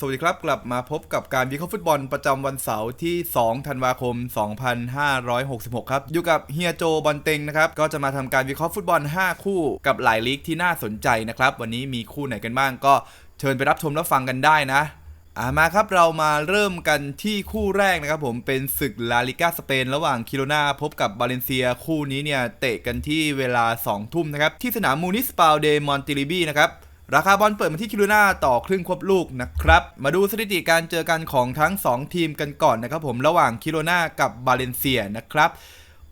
สวัสดีครับ กลับมาพบกับการวิเคราะห์ฟุตบอลประจำวันเสาร์ที่ 2 ธันวาคม 2566 ครับ อยู่กับเฮียโจบอลเต็งนะครับ ก็จะมาทำการวิเคราะห์ฟุตบอล 5 คู่กับหลายลีกที่น่าสนใจนะครับ วันนี้มีคู่ไหนกันบ้างก็เชิญไปรับชมรับฟังกันได้นะอามาครับเรามาเริ่มกันที่คู่แรกนะครับผมเป็นศึกลาลิก้าสเปน ระหว่างคิโรนาพบกับบาเลนเซียคู่นี้เนี่ยเตะกันที่เวลา 2 ทุ่มนะครับที่สนามมูนิสปาลเดมอนติลิบีนะครับ ราคาบอลเปิดมาที่คิโรนาต่อครึ่งควบลูกนะครับ มาดูสถิติการเจอกันของทั้ง 2 ทีมกันก่อนนะครับผมระหว่างคิโรนากับบาเลนเซียนะครับ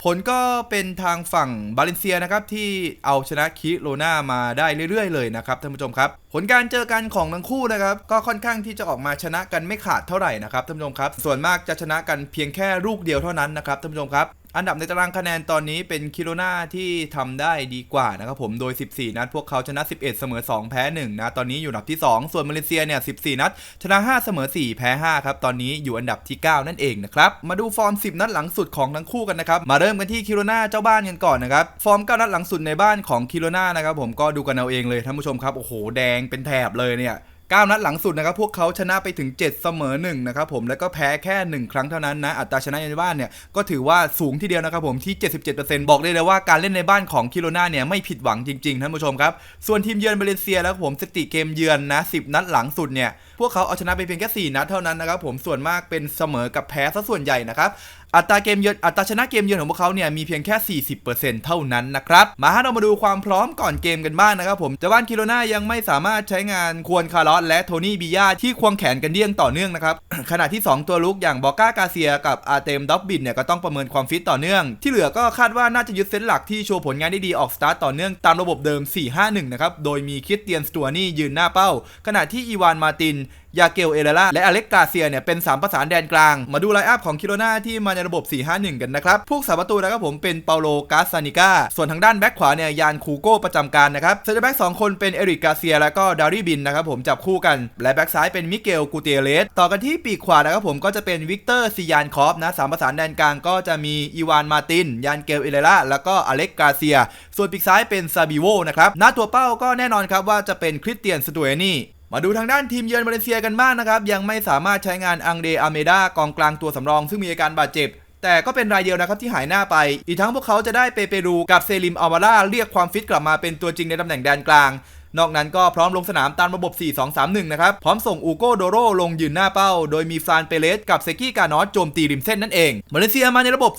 ผลก็เป็นทางฝั่งบาเลนเซียนะครับที่เอาชนะคิโรนามาได้เรื่อยๆเลยนะครับท่านผู้ชมครับ ผลการเจอกันของทั้งคู่นะครับก็ค่อนข้างที่จะออกมาชนะกันไม่ขาดเท่าไหร่นะครับท่านผู้ชมครับ ส่วนมากจะชนะกันเพียงแค่ลูกเดียวเท่านั้นนะครับท่านผู้ชมครับอันดับในตารางคะแนนตอนนี้เป็นคิโรนาที่ทำได้ดีกว่านะครับผมโดย 14 นัด พวกเขาชนะ 11 เสมอ 2 แพ้ 1 นะ ตอนนี้อยู่อันดับที่ 2 ส่วนมาเลเซียเนี่ย 14 นัด ชนะ 5 เสมอ 4 แพ้ 5 ครับ ตอนนี้อยู่อันดับที่ 9 นั่นเองนะครับ มาดูฟอร์ม 10 นัดหลังสุดของทั้งคู่กันนะครับ มาเริ่มกันที่คิโรนาเจ้าบ้านกันก่อนนะครับ ฟอร์ม 9 นัดหลังสุดในบ้านของคิโรนานะครับผมก็ดูกันเอาเองเลยท่านผู้ชมครับโอ้โหแดงเป็นแถบเลยเนี่ย9นัดหลังสุดนะครับพวกเขาชนะไปถึง 7 เสมอ1นะครับผมแล้วก็แพ้แค่ 1 ครั้งเท่านั้นนะอัตราชนะในบ้านเนี่ยก็ถือว่าสูงทีเดียวนะครับผมที่ 77%บอกได้เลยว่าการเล่นในบ้านของคิโรนาเนี่ยไม่ผิดหวังจริงๆท่านผู้ชมครับ ส่วนทีมเยือนมาเลเซียแล้วผมสถิติเกมเยือนนะ10 นัดหลังสุดเนี่ยพวกเขาเอาชนะไปเพียงแค่ 4 นัดเท่านั้นนะครับผมส่วนมากเป็นเสมอกับแพ้ซะส่วนใหญ่นะครับ อัตราเกมเยือนอัตราชนะเกมเยือนของพวกเขาเนี่ยมีเพียงแค่ 40%เท่านั้นนะครับมาให้เรามาดูความพร้อมก่อนเกมกันบ้างนะครับผมเจ้าบ้านคิโรนายังไม่สามารถใช้งานควรคาร์ลอสและโทนี่บิยาที่ควงแขนกันเดี้ยงต่อเนื่องนะครับขณะที่ 2 ตัวลุกอย่างบอก้ากาเซียกับอาเตมด็อบบินเนี่ยก็ต้องประเมินความฟิตต่อเนื่อง ที่เหลือก็คาดว่าน่าจะยึดเซตหลักที่โชว์ผลงานได้ดีออกสตาร์ตต่อเนื่องตามระบบเดิม 4-5-1 นะครับโดยมีคริสเตียนสตูวนี่ยืนหน้าเป้า ขณะที่อีวานมาติน ยาเกลเอเลล่าและอเล็กกาเซียเนี่ยเป็น 3 ประสานแดนกลาง มาดูไลน์อัพของคิโรนาที่มาในระบบ 4-5-1 กันนะครับ พวกสาประตูนะครับผมเป็นเปาโลกาซานิก้าส่วนทางด้านแบ็คขวาเนี่ยยานคูโก้ประจำการนะครับเซนเตอร์แบ็กสองคนเป็นเอริกกาเซียแล้วก็ดาริบินนะครับผมจับคู่กัน และแบ็กซ้ายเป็นมิเกลกูเตเลสต่อกันที่ปีกขวานะครับผมก็จะเป็นวิกเตอร์ซิยานคอฟนะสามประสานแดนกลางก็จะมีอีวานมาติน ยานเกลเอเลล่าแล้วก็อเล็กกาเซีย ส่วนปีกซ้ายเป็นซาบิโวนะครับหน้าตัวเป้าก็แน่นอนครับว่าจะเป็นคริสเตียนสตูเอนี่ มาดูทางด้านทีมเยือนมาเลเซียกันบ้างนะครับ ยังไม่สามารถใช้งานอังเดอาเมดากองกลางตัวสำรอง ซึ่งมีอาการบาดเจ็บ แต่ก็เป็นรายเดียวนะครับที่หายหน้าไป อีกทั้งพวกเขาจะได้เปเปรูกับเซลิมอัลวาร่าเรียกความฟิตกลับมาเป็นตัวจริงในตำแหน่งแดนกลาง นอกนั้นก็พร้อมลงสนามตามระบบ 4-2-3-1 นะครับ พร้อมส่งอูโกโดโรลงยืนหน้าเป้า โดยมีฟานเปเลสกับเซกี้กานอสโจมตีริมเส้นนั่นเอง มาเลเซียมาในระบบ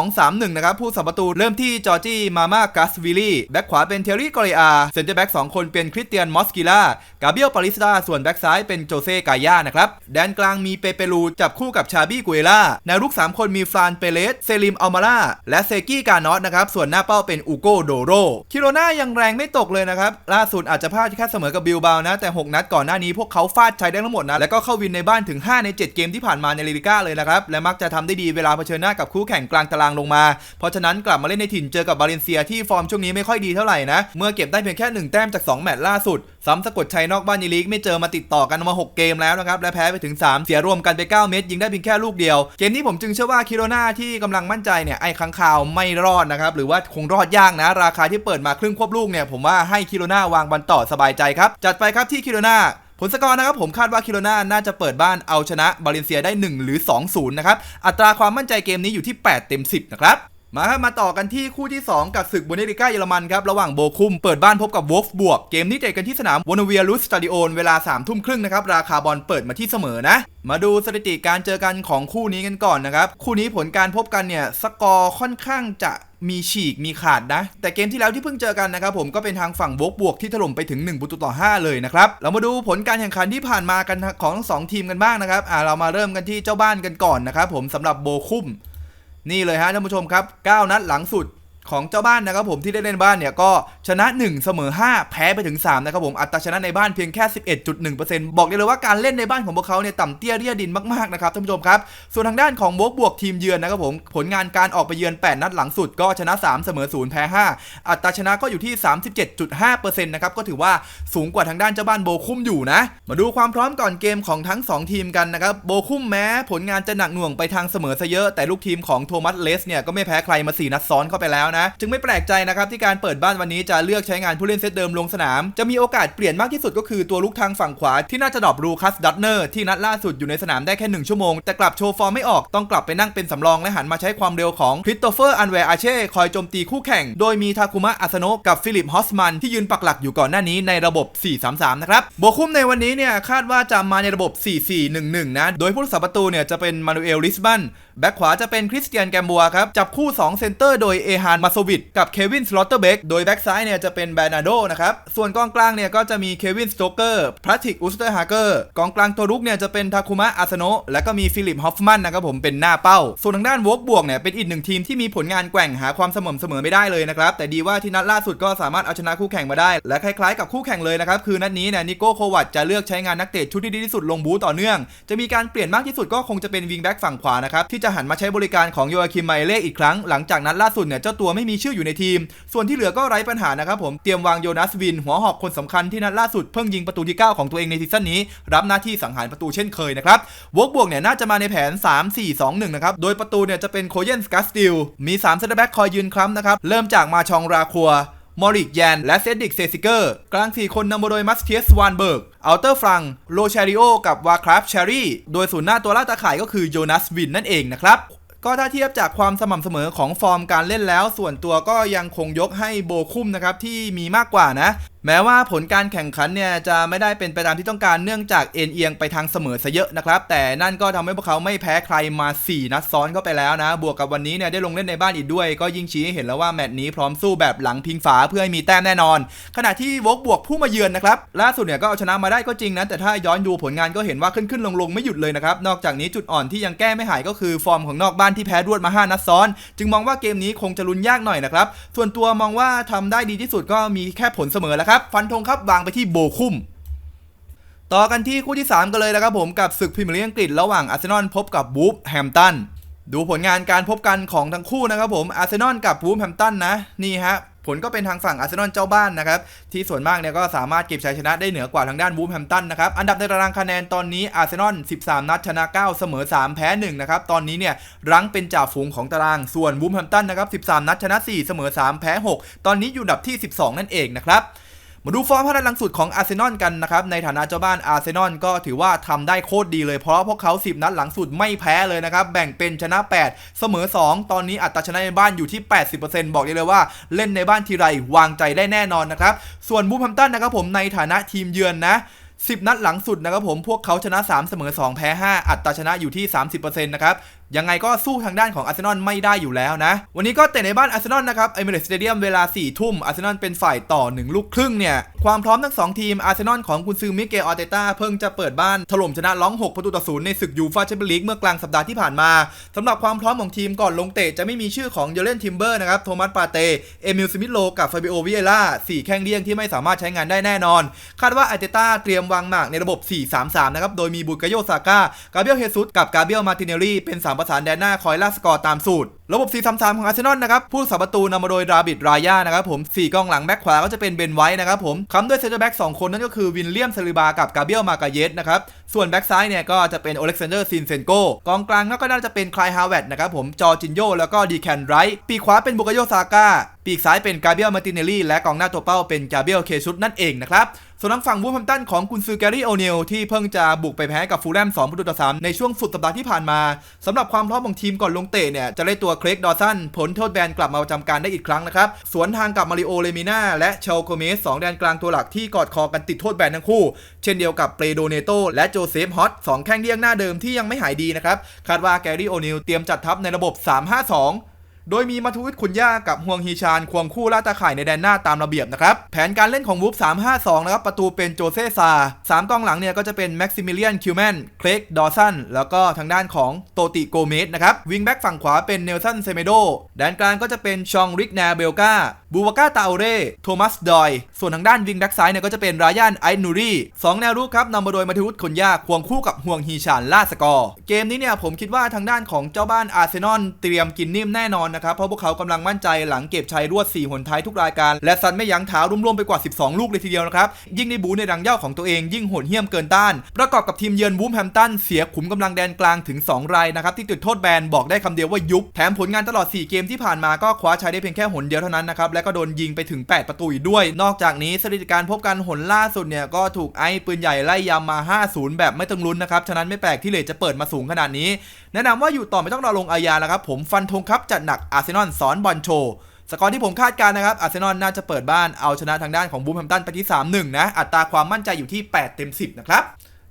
4-2-3-1 นะครับ ผู้สัมประตูเริ่มที่จอร์จี้มาม่ากัสวิลี่ แบ็คขวาเป็นเทอรี่กอริอาเซนเตอร์แบ็ก2คนเป็นคริสเตียนมอสกิล่ากาเบียลปาริสตาส่วนแบ็กซ้ายเป็นโจเซ่กายานะครับแดนกลางมีเปเปรูจับคู่กับชาบี้กุเอล่าแนวรุกสามคนมีฟานเปเลสเซลิมอัลมาร่าและเซกี้กานอสนะครับส่วนหน้าเป้าเป็นอูโกโดโรคิโรนายังแรงไม่ตกเลยนะครับล่าสุดอาจจะพลาดแค่เสมอกับบิลบาวนะ แต่ 6 นัดก่อนหน้านี้พวกเขาฟาดใช้ได้ทั้งหมดนะ แล้วก็เข้าวินในบ้านถึง 5 ใน 7 เกมที่ผ่านมาในลีก้าเลยนะครับ และมักจะทำได้ดีเวลาเผชิญหน้ากับคู่แข่งกลางตารางลงมา เพราะฉะนั้นกลับมาเล่นในถิ่นเจอกับบาเลนเซียที่ฟอร์มช่วงนี้ไม่ค่อยดีเท่าไหร่นะ เมื่อเก็บได้เพียงแค่ 1 แต้มจาก 2 แมตช์ล่าสุด ซ้ำสะกดชัยนอกบ้านในลีกไม่เจอมาติดต่อกันมา 6 เกมแล้วนะครับ และแพ้ไปถึง 3 เสียรวมกันไป 9 เม็ดยิงได้เพียงแค่ลูกเดียว เกมนี้ผมจึงเชื่อว่าคิโรนาที่กำลังมั่นใจเนี่ยไอ้ค้างคาวไม่รอดนะครับ หรือว่าคงรอดยากนะ ราคาที่เปิดมาครึ่งควบลูกเนี่ยผมว่าให้คิโรนาวางบอลต่อสบายใจครับจัดไปครับที่คิโรนาผลสกอร์นะครับผมคาดว่าคิโรนาน่าจะเปิดบ้านเอาชนะบาเลนเซียได้ 1 หรือ 2-0 นะครับ อัตราความมั่นใจเกมนี้อยู่ที่ 8 เต็ม 10 นะครับ มาครับมาต่อกันที่คู่ที่ 2 กับศึกบุนเดสลิก้าเยอรมันครับ ระหว่างโบคุมเปิดบ้านพบกับวอฟบวก เกมนี้เตะกันที่สนามวอนเวียลุสสตาดิโอนเวลา3ทุ่มครึ่งนะครับ ราคาบอลเปิดมาที่เสมอนะ มาดูสถิติการเจอกันของคู่นี้กันก่อนนะครับ คู่นี้ผลการพบกันเนี่ย สกอร์ค่อนข้างจะมีฉีกมีขาดนะ แต่เกมที่แล้วที่เพิ่งเจอกันนะครับผมก็เป็นทางฝั่งวกบวกที่ถล่มไปถึง1ประตูต่อ 5 เลยนะครับ เรามาดูผลการแข่งขันที่ผ่านมากันของทั้งสองทีมกันบ้างนะครับอ่าเรามาเริ่มกันที่เจ้าบ้านกันก่อนนะครับผมสำหรับโบคุม นี่เลยฮะท่านผู้ชมครับ 9 นัดหลังสุด ของเจ้าบ้านนะครับผมที่ได้เล่นบ้านเนี่ยก็ชนะ 1 เสมอ 5 แพ้ไปถึง 3 นะครับผมอัตราชนะในบ้านเพียงแค่ 11.1%บอกได้เลยว่าการเล่นในบ้านของพวกเขาเนี่ยต่ำเตี้ยเรียดินมากๆนะครับท่านผู้ชมครับ ส่วนทางด้านของโบกบวกทีมเยือนนะครับผมผลงานการออกไปเยือน 8 นัดหลังสุดก็ชนะ 3 เสมอ 0 แพ้ 5 อัตราชนะก็อยู่ที่ 37.5%นะครับก็ถือว่าสูงกว่าทางด้านเจ้าบ้านโบคุ้มอยู่นะ มาดูความพร้อมก่อนเกมของทั้ง 2 ทีมกันนะครับโบคุ้มแม้ผลงานจะหนักหน่วงไปทางเสมอซะเยอะแต่ลูกทีมของโทมัสเลสเนี่ยก็ไม่แพ้ใครมา4นัดซ้อนเข้าไปแล้วนะ จึงไม่แปลกใจนะครับที่การเปิดบ้านวันนี้จะเลือกใช้งานผู้เล่นเซตเดิมลงสนาม จะมีโอกาสเปลี่ยนมากที่สุดก็คือตัวลุกทางฝั่งขวาที่น่าจะดรอปรูคัสดัตเนอร์ที่นัดล่าสุดอยู่ในสนามได้แค่1ชั่วโมงแต่กลับโชว์ฟอร์มไม่ออกต้องกลับไปนั่งเป็นสำรองและหันมาใช้ความเร็วของคริสโตเฟอร์อันเวร์อาเช่คอยโจมตีคู่แข่ง โดยมีทาคุมะอาสโนะกับฟิลิปฮอสมันที่ยืนปักหลักอยู่ก่อนหน้านี้ในระบบ 4-3-3 นะครับโบวกคุ้มในวันนี้เนี่ยคาดว่าจะมาในระบบ 4-4-1-1 นะ โดยผู้รักษาประตูเนี่ยจะเป็นมานูเอลลิสบัน แบ็คขวาจะเป็นคริสเตียนแกมบัวครับ จับคู่ 2 เซนเตอร์โดยเอฮานมาโซวิดกับเควินสลอตเตอร์เบกโดยแบ็คซ้ายเนี่ยจะเป็นแบรนาโดนะครับ ส่วนกองกลางเนี่ยก็จะมีเควินสโตเกอร์พลาติกอุสเตอร์ฮาเกอร์กองกลางตัวรุกเนี่ยจะเป็นทาคุมะอาสโนะและก็มีฟิลิปฮอฟมันนะครับผมเป็นหน้าเป้า ส่วนทางด้านวอกบวกเนี่ยเป็นอีกหนึ่งทีมที่มีผลงานแกว่งหาความสม่ำเสมอไม่ได้เลยนะครับแต่ดีว่าที่นัดล่าสุดก็สามารถเอาชนะคู่แข่งมาได้ และคล้ายๆกับคู่แข่งเลยนะครับคือนัดนี้เนี่ยนิโก้โควัตจะเลือกใช้งานนักเตะชุดที่ดีที่สุดลงบูต่อเนื่อง จะมีการเปลี่ยนมากที่สุดก็คงจะเป็นวิงแบ็กฝั่งขวานะครับที่จะหันมาใช้บริการของโยอาคิมไมเล่อีกครั้ง หลังจากนั้นล่าสุดเนี่ยเจ้าตัวไม่มีชื่ออยู่ในทีม ส่วนที่เหลือก็ไร้ปัญหานะครับผมเตรียมวางโยนัสวิน หัวหอกคนสำคัญที่นัดล่าสุดเพิ่งยิงประตูที่ 9 ของตัวเองในซีซั่นนี้ รับหน้าที่สังหารประตูเช่นเคยนะครับวกบวกเนี่ยน่าจะมาในแผน 3 4 2 1นะครับโดยประตูเนี่ยจะเป็นโคเยนสกัสติลมี3เซนเตอร์แบ็กคอยยืนค้ำนะครับเริ่มจากมาชองราคัว มอริกแยน และเซดิกเซซิเกอร์ กลาง 4 คนนำมาโดยมัสเทียสวานเบิร์ก อัลเตอร์ฟรัง โลชาริโอ กับวาคราฟเชอรี่ โดยศูนย์หน้าตัวล่าตาข่ายก็คือโยนัสวินนั่นเองนะครับก็ถ้าเทียบจากความสม่ำเสมอของฟอร์มการเล่นแล้ว ส่วนตัวก็ยังคงยกให้โบคุ้มนะครับที่มีมากกว่านะ แม้ว่าผลการแข่งขันเนี่ยจะไม่ได้เป็นไปตามที่ต้องการเนื่องจากเอ็นเอียงไปทางเสมอซะเยอะนะครับ แต่นั่นก็ทำให้พวกเขาไม่แพ้ใครมา 4 นัดซ้อนเข้าไปแล้วนะ บวกกับวันนี้เนี่ยได้ลงเล่นในบ้านอีกด้วย ก็ยิ่งชี้ให้เห็นแล้วว่าแมตช์นี้พร้อมสู้แบบหลังพิงฝาเพื่อให้มีแต้มแน่นอน ขณะที่วกบวกผู้มาเยือนนะครับล่าสุดเนี่ยก็เอาชนะมาได้ก็จริงนะแต่ถ้าย้อนดูผลงานก็เห็นว่าขึ้นขึ้นลงลงไม่หยุดเลยนะครับนอกจากนี้จุดอ่อนที่ยังแก้ไม่หายก็คือฟอร์มของนอกบ้านที่แพ้รวดมา 5 นัดซ้อน จึงมองว่าเกมนี้คงจะลุ้นยากหน่อยนะครับส่วนตัวมองว่าทำได้ดีที่สุดก็มีแค่ผลเสมอแล้วครับฟันธงครับวางไปที่โบคุ้มต่อกันที่คู่ที่ 3 กันเลยนะครับผมกับศึกพรีเมียร์ลีกอังกฤษระหว่างอาร์เซนอลพบกับบูฟแฮมตันดูผลงานการพบกันของทั้งคู่นะครับผมอาร์เซนอลกับบูฟแฮมตันนะนี่ฮะผลก็เป็นทางฝั่งอาร์เซนอลเจ้าบ้านนะครับ ที่ส่วนมากเนี่ยก็สามารถเก็บชัยชนะได้เหนือกว่าทางด้านบูฟแฮมตันนะครับ อันดับในตารางคะแนนตอนนี้อาร์เซนอล 13 นัดชนะ 9 เสมอ 3 แพ้ 1 นะครับ ตอนนี้เนี่ยรั้งเป็นจ่าฝูงของตารางส่วนบูฟแฮมตันนะครับ 13 นัดชนะ 4 เสมอ 3 แพ้ 6 ตอนนี้อยู่อันดับที่ 12 นั่นเองนะครับ มาดูฟอร์มพันหลังสุดของอาร์เซนอลกันนะครับ ในฐานะเจ้าบ้านอาร์เซนอลก็ถือว่าทำได้โคตรดีเลย เพราะพวกเขา 10 นัดหลังสุดไม่แพ้เลยนะครับ แบ่งเป็นชนะ 8 เสมอ 2 ตอนนี้อัตราชนะในบ้านอยู่ที่ 80%บอกได้เลยว่าเล่นในบ้านทีไรวางใจได้แน่นอนนะครับ ส่วนบูฟแฮมตันนะครับผมในฐานะทีมเยือนนะ10 นัดหลังสุดนะครับผมพวกเขาชนะ 3 เสมอ 2 แพ้ 5 อัตราชนะอยู่ที่ 30%นะครับ ยังไงก็สู้ทางด้านของอาร์เซนอลไม่ได้อยู่แล้วนะ วันนี้ก็เตะในบ้านอาร์เซนอลนะครับเอมิเรตสเตเดียมเวลา4ทุ่มอาร์เซนอลเป็นฝ่ายต่อ 1 ลูกครึ่งเนี่ย ความพร้อมทั้ง 2 ทีมอาร์เซนอลของกุนซือมิเกลออเตต้าเพิ่งจะเปิดบ้านถล่มชนะล้อง 6 ประตูต่อศูนย์ในศึกยูฟาแชมเปี้ยนลีกเมื่อกลางสัปดาห์ที่ผ่านมาสำหรับความพร้อมของทีมก่อนลงเตะจะไม่มีชื่อของเยเลนทิมเบอร์นะครับโทมัสปาเตเอมิลสมิธโลกับฟาบิโอวิเอล่าสี่แข้งเลี่ยงที่ไม่สามารถใช้งานได้แน่นอน คาดว่าอาร์เตต้าเตรียมวางหมากในระบบ 4-3-3 นะครับโดยมีบุกาโยซาก้ากาเบียลเฮซุสกับกาเบียลมาติเนลลี่เป็น3ประสานแดนหน้าคอยล่าสกอร์ตามสูตร ระบบ 4-3-3 ของอาร์เซนอลนะครับ ผู้สาประตูนำมาโดยราบิดรายานะครับผม 4กองหลังแบ็คขวาก็จะเป็นเบนไวท์นะครับผมค้ำด้วยเซนเตอร์แบ็ก2คนนั่นก็คือวินเลียมซาลิบากับกาเบียลมากาเยสนะครับ ส่วนแบ็กซ้ายเนี่ยก็จะเป็นโอเล็กซานเดอร์ซินเซนโกกองกลางก็น่าจะเป็นคลายฮาวเวตนะครับผมจอจินโยแล้วก็ดีแคนไรท์ปีขวาเป็นบุกโยซาก้าปีกซ้ายเป็นกาเบียลมาติเนลลี่และกองหน้าตัวเป้าเป็นกาเบียลเคชุดนั่นเองนะครับ ส่วนทางฝั่งวูฟแฮมตันของกุนซือแกรี่โอเนลที่เพิ่งจะบุกไปแพ้กับฟูลแลม2ประตูต่อ3ในช่วงสุดสัปดาห์ที่ผ่านมาสำหรับความพร้อมของทีมก่อนลงเตะเนี่ยจะได้ตัวเครกดอสันผลโทษแบนกลับมาประจำการได้อีกครั้งนะครับสวนทางกับมาริโอเลมิน่าและเชลโกเมสสองแดนกลางตัวหลักที่กอดคอกันติดโทษแบนทั้งคู่ เช่นเดียวกับเปโดเนโตและโจเซฟฮอตสองแข้งเลี่ยงหน้าเดิมที่ยังไม่หายดีนะครับคาดว่าแกรี่โอเนลเตรียมจัดทัพในระบบ 3-5-2 โดยมีมาทุวิทขุนย่ากับฮวงฮีชานควงคู่ล่าตาข่ายในแดนหน้าตามระเบียบนะครับ แผนการเล่นของวูฟ352 นะครับ ประตูเป็นโจเซซา3กองหลังเนี่ยก็จะเป็นแม็กซิมิเลียนคิวแมน เคลกดอสัน แล้วก็ทางด้านของโตติโกเมสนะครับ วิงแบ็กฝั่งขวาเป็นเนลสันเซเมโด แดนกลางก็จะเป็นชองริกนาเบลกา บูวาก้าตาโอเร่โทมัสดอย ส่วนทางด้านวิงแบ็กซ้ายเนี่ยก็จะเป็นรายานไอนูรีสองแนวรุกครับนำมาโดยมาทิวุฒิคนยากควงคู่กับห่วงฮีชานล่าสกอร์ เกมนี้เนี่ยผมคิดว่าทางด้านของเจ้าบ้านอาร์เซนอลเตรียมกินนิ่มแน่นอนนะครับ เพราะพวกเขากำลังมั่นใจหลังเก็บชัยรวด 4 หนท้ายทุกรายการ และซันไม่ยั้งเท้ารวมๆไปกว่า 12 ลูกเลยทีเดียวนะครับยิ่งในบูในรังเย้าของตัวเองยิ่งโหดเหี้ยมเกินต้าน ประกอบกับทีมเยือนวูฟแฮมตันเสียขุมกำลังแดนกลางถึง 2 รายนะครับที่ติดโทษแบนบอกได้คำเดียวว่ายุบแถมผลงานตลอด 4 เกมที่ผ่านมาก็คว้าชัยได้เพียงแค่หนเดียวเท่านั้นนะครับและก็โดนยิงไปถึง 8 ประตูอีกด้วย นอกจากนี้สถิติการพบกันหนล่าสุดเนี่ยก็ถูกไอ้ปืนใหญ่ไล่ยำมา 5-0 แบบไม่ต้องลุ้นนะครับ ฉะนั้นไม่แปลกที่เลทจะเปิดมาสูงขนาดนี้ แนะนำว่าอยู่ต่อไม่ต้องรอลงอาญาแล้วครับผมฟันธงครับจัดหนักอาร์เซนอลสอนบอลโชว์สกอร์ที่ผมคาดการณ์นะครับ อาร์เซนอลน่าจะเปิดบ้านเอาชนะทางด้านของบูมแฮมตันไปที่ 3-1 นะ อัตราความมั่นใจอยู่ที่ 8 เต็ม 10 นะครับ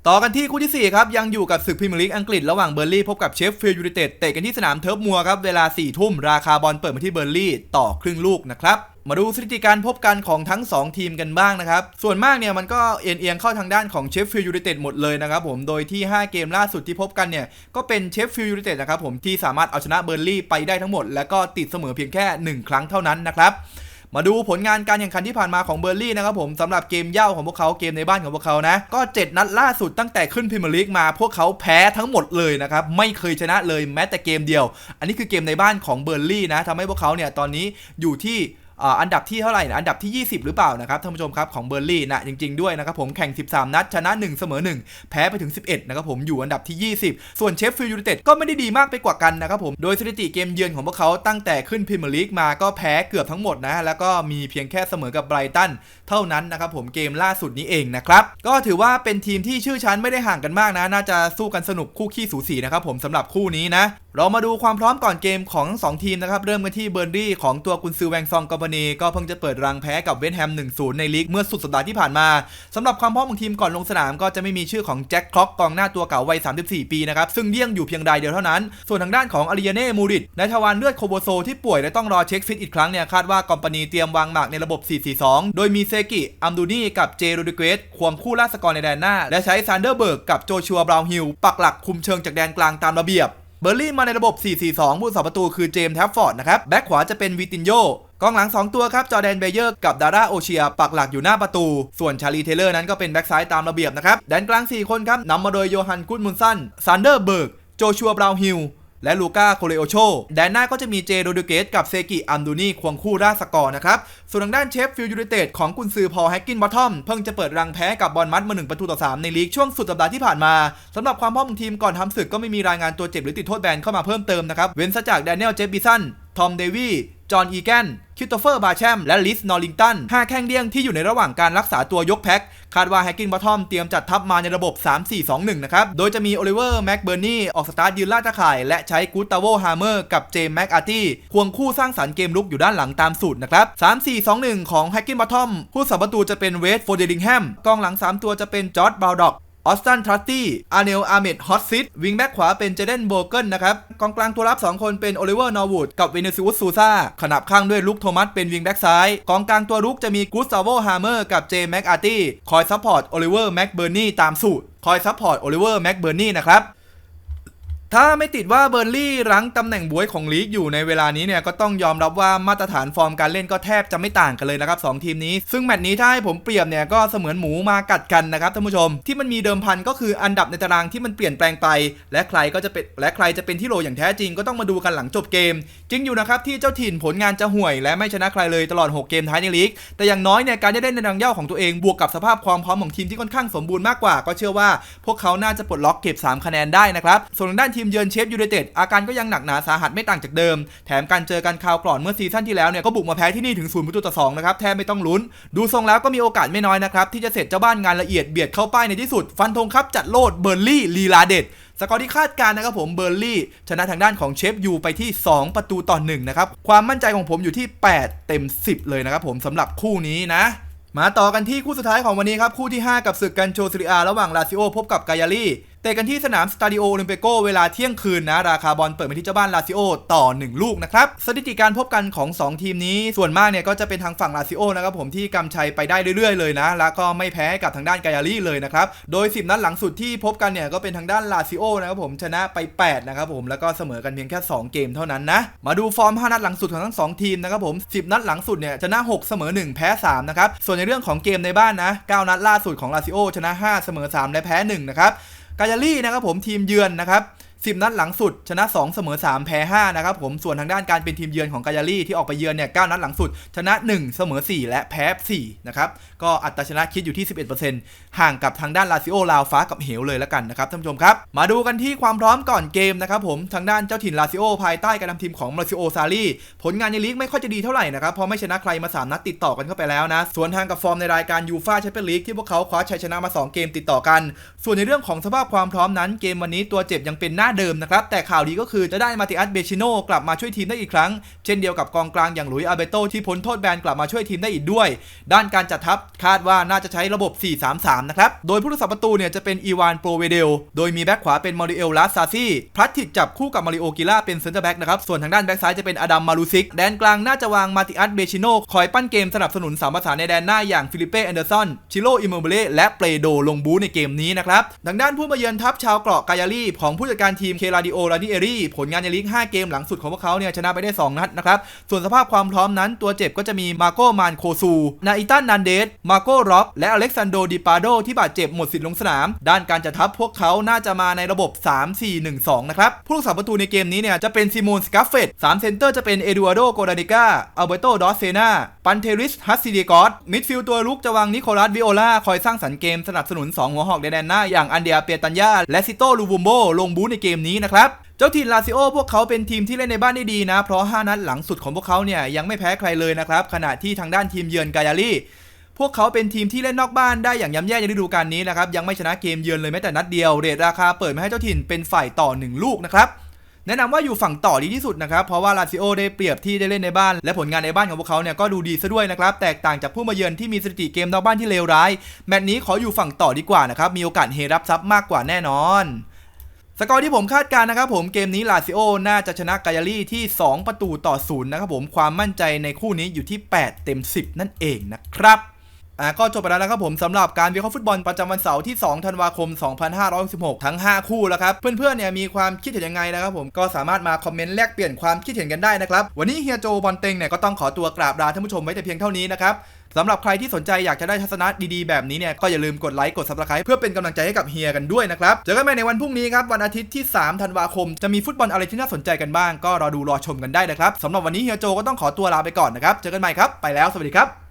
ต่อกันที่คู่ที่ 4 ครับ ยังอยู่กับศึกพรีเมียร์ลีกอังกฤษระหว่างเบอร์ลี่พบกับเชฟฟิลด์ยูไนเต็ดเตะกันที่สนามเทิร์ฟมัวครับ เวลา4ทุ่มราคาบอลเปิดมาที่เบอร์ลี่ต่อครึ่งลูกนะครับมาดูสถิติการพบกันของทั้ง 2 ทีมกันบ้างนะครับ ส่วนมากเนี่ยมันก็เอียงๆเข้าทางด้านของเชฟฟิลด์ยูไนเต็ดหมดเลยนะครับผม โดยที่ 5 เกมล่าสุดที่พบกันเนี่ย ก็เป็นเชฟฟิลด์ยูไนเต็ดนะครับผมที่สามารถเอาชนะเบอร์ลี่ไปได้ทั้งหมด แล้วก็ติดเสมอเพียงแค่ 1 ครั้งเท่านั้นนะครับ มาดูผลงานการแข่งขันที่ผ่านมาของเบอร์ลี่นะครับผมสำหรับเกมเย่าของพวกเขาเกมในบ้านของพวกเขานะ ก็ 7 นัดล่าสุดตั้งแต่ขึ้นพรีเมียร์ลีกมาพวกเขาแพ้ทั้งหมดเลยนะครับ ไม่เคยชนะเลยแม้แต่เกมเดียว อันนี้คือเกมในบ้านของเบอร์ลี่นะทำให้พวกเขาเนี่ยตอนนี้อยู่ที่ อันดับที่เท่าไหร่นะอันดับที่ 20 หรือเปล่านะครับท่านผู้ชมครับของเบอร์ลี่นะจริง ๆ ด้วยนะครับผมแข่ง 13 นัด ชนะ 1 เสมอ 1 แพ้ไปถึง 11 นะครับผมอยู่อันดับที่ 20 ส่วนเชฟฟิลด์ยูไนเต็ดก็ไม่ได้ดีมากไปกว่ากันนะครับผมโดยสถิติเกมเยือนของพวกเขาตั้งแต่ขึ้นพรีเมียร์ลีกมาก็แพ้เกือบทั้งหมดนะแล้วก็มีเพียงแค่เสมอกับไบรตันเท่านั้นนะครับผมเกมล่าสุดนี้เองนะครับก็ถือว่าเป็นทีมที่ชื่อชั้นไม่ได้ห่างกันมากนะ น่าจะสู้กันสนุกคู่ขี้สูสีนะครับผมสำหรับคู่นี้นะ เรามาดูความพร้อมก่อนเกมของทั้งสองทีมนะครับ เริ่มกันที่เบอร์นลี่ของตัวกุนซือแวงซองกอมปานีก็เพิ่งจะเปิดรังแพ้กับเวสต์แฮม 1-0 ในลีกเมื่อสุดสัปดาห์ที่ผ่านมาสำหรับความพร้อมของทีมก่อนลงสนามก็จะไม่มีชื่อของแจ็คคล็อกกองหน้าตัวเก่าวัย 34 ปีนะครับ ซึ่งเดี่ยงอยู่เพียงรายเดียวเท่านั้น ส่วนทางด้านของอาริยาเน่มูริดในทวารเลือดโคโบโซที่ป่วยและต้องรอเช็คฟิตอีกครั้งเนี่ยคาดว่ากอมปานีเตรียมวางหมากในระบบ 4-4-2 โดยมีเซกิอัมดูนี่กับเจโรดิเกสควงคู่ลาสกอร์ในแดนหน้า และใช้ซานเดอร์เบิร์กกับโจชัวบราวน์ฮิลปักหลักคุมเชิงจากแดนกลางตามระเบียบ บอร์ลี่มาในระบบ 4-4-2 ผู้สาประตูคือเจมส์แทฟฟอร์ดนะครับ แบ็คขวาจะเป็นวิตินโยกองหลัง 2 ตัวครับ จอแดนเบเยอร์กับดาร่าโอเชีย ปักหลักอยู่หน้าประตู ส่วนชาลีเทเลอร์นั้นก็เป็นแบ็คซ้ายตามระเบียบนะครับ แดนกลาง 4 คนครับนำมาโดยโยฮันกุนมุนสันซันเดอร์เบิร์ก โจชัวบราวน์ฮิล และลูก้าโคเลโอโชแดนหน้าก็จะมีเจโรดิเกตกับเซกิอัมดูนี่ควงคู่ราชสกอร์นะครับ ส่วนทางด้านเชฟฟิลยูไนเต็ดของกุนซือพอแฮกกินบอททอม เพิ่งจะเปิดรังแพ้กับบอลมัดมาหนึ่งประตูต่อ 3 ในลีกช่วงสุดสัปดาห์ที่ผ่านมาสำหรับความพร้อมของทีมก่อนทำศึกก็ไม่มีรายงานตัวเจ็บหรือติดโทษแบนเข้ามาเพิ่มเติมนะครับเว้นซะจากแดเนียลเจฟบิสัน ทอมเดวีจอห์นอีแกนคริสโตเฟอร์บาแชม และลิสนอริงตัน 5 แข้งเดี้ยงที่อยู่ในระหว่างการรักษาตัวยกแพ็ค คาดว่าแฮกกินบอททอมเตรียมจัดทัพมาในระบบ 3-4-2-1 นะครับ โดยจะมีโอลิเวอร์ แม็กเบอร์นี่ออกสตาร์ทยืนล่าตะข่าย และใช้กูตาโวฮาร์เมอร์กับเจมส์แม็กอาร์ตี้ ควงคู่สร้างสรรค์เกมลุกอยู่ด้านหลังตามสูตรนะครับ 3-4-2-1 ของแฮกกินบอททอมผู้สับประตูจะเป็นเวสโฟเดริงแฮมกองหลัง 3 ตัวจะเป็นจอร์ดบาวด็อก ออสตันทรัตตี้อาร์เนลอาร์เมดฮอตซิตวิงแบ็กขวาเป็นเจเดนโบเกิลนะครับกองกลางตัวรับ 2 คนเป็นโอลิเวอร์นอร์วูดกับเวเนซิอุสซูซาขนับข้างด้วยลุคโทมัสเป็นวิงแบ็กซ้ายกองกลางตัวรุกจะมีกูสตาโวฮาร์เมอร์กับเจแม็กอาร์ตี้คอยซัพพอร์ตโอลิเวอร์แม็กเบอร์นี่ตามสูตรคอยซัพพอร์ตโอลิเวอร์แม็กเบอร์นี่นะครับ ถ้าไม่ติดว่าเบอร์ลี่รั้งตำแหน่งบวยของลีกอยู่ในเวลานี้เนี่ยก็ต้องยอมรับว่ามาตรฐานฟอร์มการเล่นก็แทบจะไม่ต่างกันเลยนะครับสองทีมนี้ ซึ่งแมตช์นี้ถ้าให้ผมเปรียบเนี่ยก็เสมือนหมูมากัดกันนะครับท่านผู้ชม ที่มันมีเดิมพันก็คืออันดับในตารางที่มันเปลี่ยนแปลงไป และใครก็จะเป็นและใครจะเป็นที่โลอย่างแท้จริงก็ต้องมาดูกันหลังจบเกมจริงอยู่นะครับที่เจ้าถิ่นผลงานจะห่วย และไม่ชนะใครเลยตลอด 6 เกมท้ายในลีก แต่อย่างน้อยเนี่ยการได้เล่นในรังเย้าของตัวเองบวกกับสภาพความพร้อมของทีมที่ค่อนข้างสมบูรณ์มากกว่า ก็เชื่อว่าพวกเขาน่าจะปลดล็อกเก็บ 3 คะแนนได้นะครับ ส่วนทางด้านทีมเยือนเชฟยูไนเต็ดอาการก็ยังหนักหนาสาหัสไม่ต่างจากเดิม แถมการเจอกันคราวก่อนเมื่อซีซั่นที่แล้วเนี่ยก็บุกมาแพ้ที่นี่ถึงศูนย์ประตูต่อสองนะครับแทบไม่ต้องลุ้น ดูทรงแล้วก็มีโอกาสไม่น้อยนะครับที่จะเสร็จเจ้าบ้านงานละเอียดเบียดเข้าป้ายในที่สุด ฟันธงครับจัดโลดเบอร์ลี่ลีลาเด็ด สกอร์ที่คาดการนะครับผมเบอร์ลี่ชนะทางด้านของเชฟยูไปที่ 2 ประตูต่อ1นะครับความมั่นใจของผมอยู่ที่ 8 เต็ม 10 เลยนะครับผมสำหรับคู่นี้นะมาต่อกันที่คู่สุดท้ายของวันนี้ครับคู่ที่ 5 กับศึกกันโชซิริอาระหว่างลาซิโอพบกับกายาลี เตะกันที่สนามสตาดิโอโอลิมเปโกเวลาเที่ยงคืนนะ ราคาบอลเปิดมาที่เจ้าบ้านลาซิโอต่อ 1 ลูกนะครับ สถิติการพบกันของ 2 ทีมนี้ส่วนมากเนี่ยก็จะเป็นทางฝั่งลาซิโอนะครับผมที่กำชัยไปได้เรื่อยๆเลยนะ แล้วก็ไม่แพ้กับทางด้านกายาลีเลยนะครับ โดย 10 นัดหลังสุดที่พบกันเนี่ยก็เป็นทางด้านลาซิโอนะครับผมชนะไป 8 นะครับผมแล้วก็เสมอกันเพียงแค่ 2 เกมเท่านั้นนะ มาดูฟอร์ม 5 นัดหลังสุดของทั้ง 2 ทีมนะครับผม 10 นัดหลังสุดเนี่ยชนะ 6 เสมอ 1 แพ้ 3 นะครับส่วนในเรื่องของเกมในบ้านนะ 9 นัดล่าสุดของลาซิโอชนะ 5 เสมอ 3 และแพ้ 1 นะครับ กาญาลี่นะครับผมทีมเยือนนะครับ 10 นัดหลังสุด ชนะ 2 เสมอ 3 แพ้ 5 นะครับผมส่วนทางด้านการเป็นทีมเยือนของกายาลี่ที่ออกไปเยือนเนี่ย 9 นัดหลังสุด ชนะ 1 เสมอ 4 และแพ้ 4 นะครับ ก็อัตราชนะคิดอยู่ที่ 11%ห่างกับทางด้านลาซิโอลาวฟ้ากับเหวเลยแล้วกันนะครับท่านผู้ชมครับ มาดูกันที่ความพร้อมก่อนเกมนะครับผมทางด้านเจ้าถิ่นลาซิโอภายใต้การนำทีมของมาซิโอซารีผลงานในลีกไม่ค่อยจะดีเท่าไหร่นะครับเพราะไม่ชนะใครมา 3 นัดติดต่อกันเข้าไปแล้วนะส่วนทางกับฟอร์มในรายการยูฟ่าแชมเปี้ยนลีกที่พวกเขาคว้าชัยชนะมา 2 เกมติดต่อกัน ส่วนในเรื่องของสภาพความพร้อมนั้นเกมวันนี้ตัวเจ็บยังเป็นหน้าเดิมนะครับ แต่ข่าวดีก็คือจะได้มาติอัสเบชิโนกลับมาช่วยทีมได้อีกครั้ง เช่นเดียวกับกองกลางอย่างหลุยส์อาเบโตที่พ้นโทษแบนกลับมาช่วยทีมได้อีกด้วย ด้านการจัดทัพคาดว่าน่าจะใช้ระบบ 4-3-3 นะครับ โดยผู้รักษาประตูเนี่ยจะเป็นอีวานโปรเวเดล โดยมีแบ็คขวาเป็นมาริเอลลาซาซี่พลัดถิดจับคู่กับมาริโอกิล่าเป็นเซนเตอร์แบ็กนะครับ ส่วนทางด้านแบ็คซ้ายจะเป็นอดัมมารูซิก แดนกลางน่าจะวางมาติอัสเบชิโนคอยปั้นเกมสนับสนุนสามประสาในแดนหน้าอย่างฟิลิเป้แอนเดอร์สัน ชิโรอิมเบเล่และเปโดลงบูในเกมนี้นะครับทางด้านผู้มาเยือนทัพชาวเกาะกายาลีของผู้จัดการทีมเคลาดิโอลาดิเอรีผลงานในลีก 5 เกมหลังสุดของพวกเขาเนี่ยชนะไปได้ 2 นัดนะครับ ส่วนสภาพความพร้อมนั้นตัวเจ็บก็จะมีมาโกมานโคซูนาอิตันนันเดสมาโกร็อกและอเล็กซานโดดิปาโดที่บาดเจ็บหมดสิทธิ์ลงสนาม ด้านการจัดทัพพวกเขาน่าจะมาในระบบ 3-4-1-2 นะครับ ผู้รักษาประตูในเกมนี้เนี่ยจะเป็นซิโมนสกาเฟต3เซนเตอร์จะเป็นเอดูอาร์โดโกราดิก้าอัลเบโตดอสเซนาปันเทริสฮัสซิเดกอสมิดฟิลด์ตัวลุกจะวางนิโคลัสวิโอลาคอยสร้างสรรค์เกมสนับสนุน 2 หัวหอกในแดนหน้าอย่างอันเดียเปียตันยาและซิโตลูบุมโบลงบูในเกมนี้นะครับเจ้าถิ่นลาซิโอพวกเขาเป็นทีมที่เล่นในบ้านได้ดีนะ เพราะ 5 นัดหลังสุดของพวกเขาเนี่ยยังไม่แพ้ใครเลยนะครับ ขณะที่ทางด้านทีมเยือนกายาลีพวกเขาเป็นทีมที่เล่นนอกบ้านได้อย่างย่ำแย่ในฤดูกาลนี้นะครับ ยังไม่ชนะเกมเยือนเลยแม้แต่นัดเดียว เรทราคาเปิดมาให้เจ้าถิ่นเป็นฝ่ายต่อ 1 ลูกนะครับ แนะนำว่าอยู่ฝั่งต่อดีที่สุดนะครับ เพราะว่าลาซิโอได้เปรียบที่ได้เล่นในบ้าน และผลงานในบ้านของพวกเขาเนี่ยก็ดูดีซะด้วยนะครับ แตกต่างจากผู้มาเยือนที่มีสถิติเกมนอกบ้านที่เลวร้าย แมตช์นี้ขออยู่ฝั่งต่อดีกว่านะครับ มีโอกาสเฮรับซับมากกว่าแน่นอน สกอร์ที่ผมคาดการณ์นะครับผมเกมนี้ลาซิโอน่าจะชนะกายาลีที่ 2 ประตูต่อศูนย์นะครับผมความมั่นใจในคู่นี้อยู่ที่ 8 เต็ม 10 นั่นเองนะครับอ่าก็จบไปแล้วนะครับผมสำหรับการวิเคราะห์ฟุตบอลประจำวันเสาร์ที่ 2 ธันวาคม 2566 ทั้ง 5 คู่แล้วครับ เพื่อนๆเนี่ยมีความคิดเห็นยังไงนะครับผมก็สามารถมาคอมเมนต์แลกเปลี่ยนความคิดเห็นกันได้นะครับวันนี้เฮียโจบอลเต็งเนี่ยก็ต้องขอตัวกราบลาท่านผู้ชมไว้แต่เพียงเท่านี้นะครับ สำหรับใครที่สนใจอยากจะได้ทัศนะดีๆแบบนี้เนี่ยก็อย่าลืมกดไลค์กด subscribe เพื่อเป็นกำลังใจให้กับเฮียกันด้วยนะครับเจอกันใหม่ในวันพรุ่งนี้ครับวันอาทิตย์ที่ 3 ธันวาคม จะมีฟุตบอลอะไรที่น่าสนใจกันบ้าง ก็รอดูรอชมกันได้นะครับสำหรับวันนี้เฮียโจก็ต้องขอตัวลาไปก่อนนะครับเจอกันใหม่ครับไปแล้วสวัสดีครับ